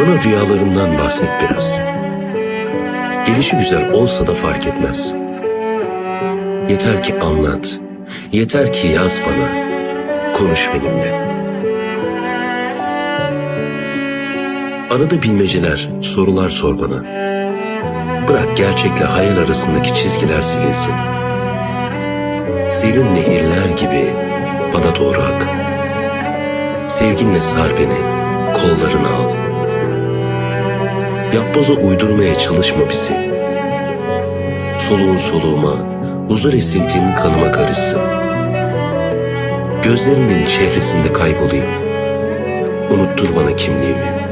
Bana rüyalarından bahset biraz. Gelişi güzel olsa da fark etmez. Yeter ki anlat. Yeter ki yaz bana. Konuş benimle. Arada bilmeceler, sorular sor bana. Bırak gerçekle hayal arasındaki çizgiler silinsin. Serin nehirler gibi bana doğru ak. Sevginle sar beni, kollarına al. Yapboza uydurmaya çalışma bizi. Soluğun soluğuma, huzur esintin kanıma karışsın. Gözlerinin çehresinde kaybolayım. Unuttur bana kimliğimi.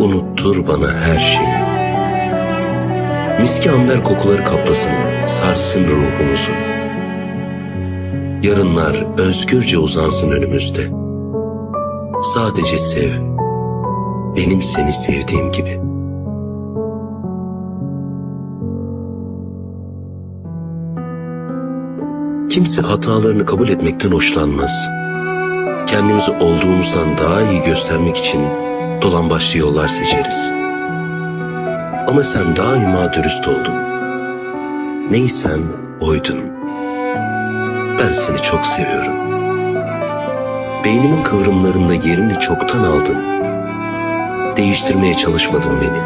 Unuttur bana her şeyi. Miski amber kokuları kaplasın, sarsın ruhumuzu. Yarınlar özgürce uzansın önümüzde. Sadece sev. Benim seni sevdiğim gibi. Kimse hatalarını kabul etmekten hoşlanmaz. Kendimizi olduğumuzdan daha iyi göstermek için dolan başlı yollar seçeriz. Ama sen daima dürüst oldun. Neysen oydun. Ben seni çok seviyorum. Beynimin kıvrımlarında yerini çoktan aldın. Değiştirmeye çalışmadın beni.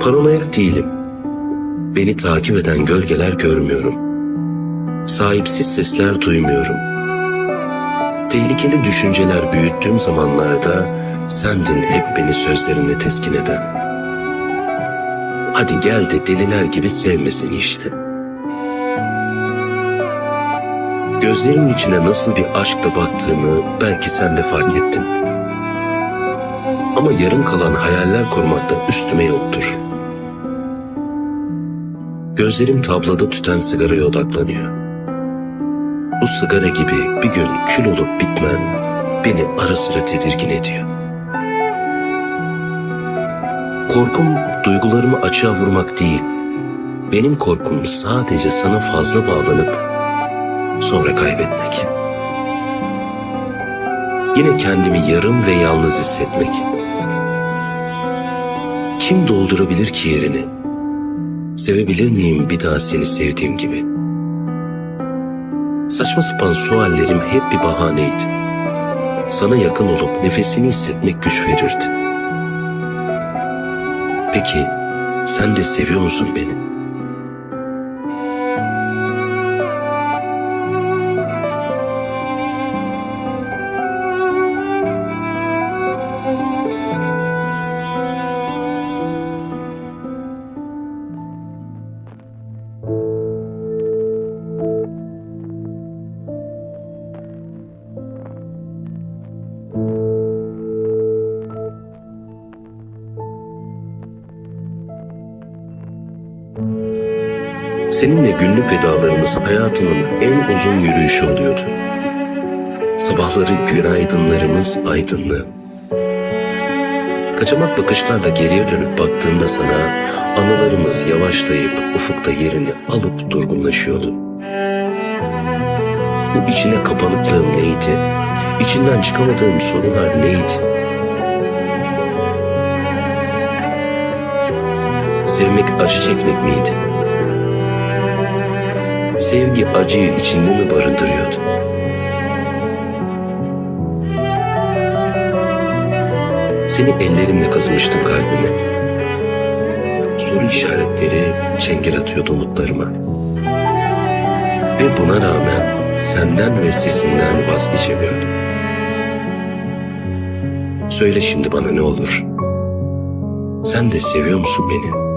Paranoyak değilim. Beni takip eden gölgeler görmüyorum. Sahipsiz sesler duymuyorum. Tehlikeli düşünceler büyüttüğüm zamanlarda sendin hep beni sözlerinle teskin eden. Hadi gel de deliler gibi sevmesin işte. Gözlerimin içine nasıl bir aşkla baktığımı belki sen de fark ettin. Ama yarım kalan hayaller kurmakta üstüme yoktur. Gözlerim tablada tüten sigaraya odaklanıyor. Bu sigara gibi bir gün kül olup bitmen beni ara sıra tedirgin ediyor. Korkum duygularımı açığa vurmak değil. Benim korkum sadece sana fazla bağlanıp sonra kaybetmek. Yine kendimi yarım ve yalnız hissetmek. Kim doldurabilir ki yerini? Sevebilir miyim bir daha seni sevdiğim gibi? Saçma sapan suallerim hep bir bahaneydi. Sana yakın olup nefesini hissetmek güç verirdi. Peki sen de seviyor musun beni? Seninle günlük vedalarımız hayatımın en uzun yürüyüşü oluyordu. Sabahları günaydınlarımız aydınlı. Kaçamak bakışlarla geriye dönüp baktığımda sana anılarımız yavaşlayıp ufukta yerini alıp durgunlaşıyordu. Bu içine kapanıklığım neydi? İçinden çıkamadığım sorular neydi? Sevmek acı çekmek miydi? Sevgi acıyı içinde mi barındırıyordu? Seni ellerimle kazımıştım kalbime. Soru işaretleri çengel atıyordu umutlarıma. Ve buna rağmen senden ve sesinden vazgeçemiyordum. Söyle şimdi bana ne olur. Sen de seviyor musun beni?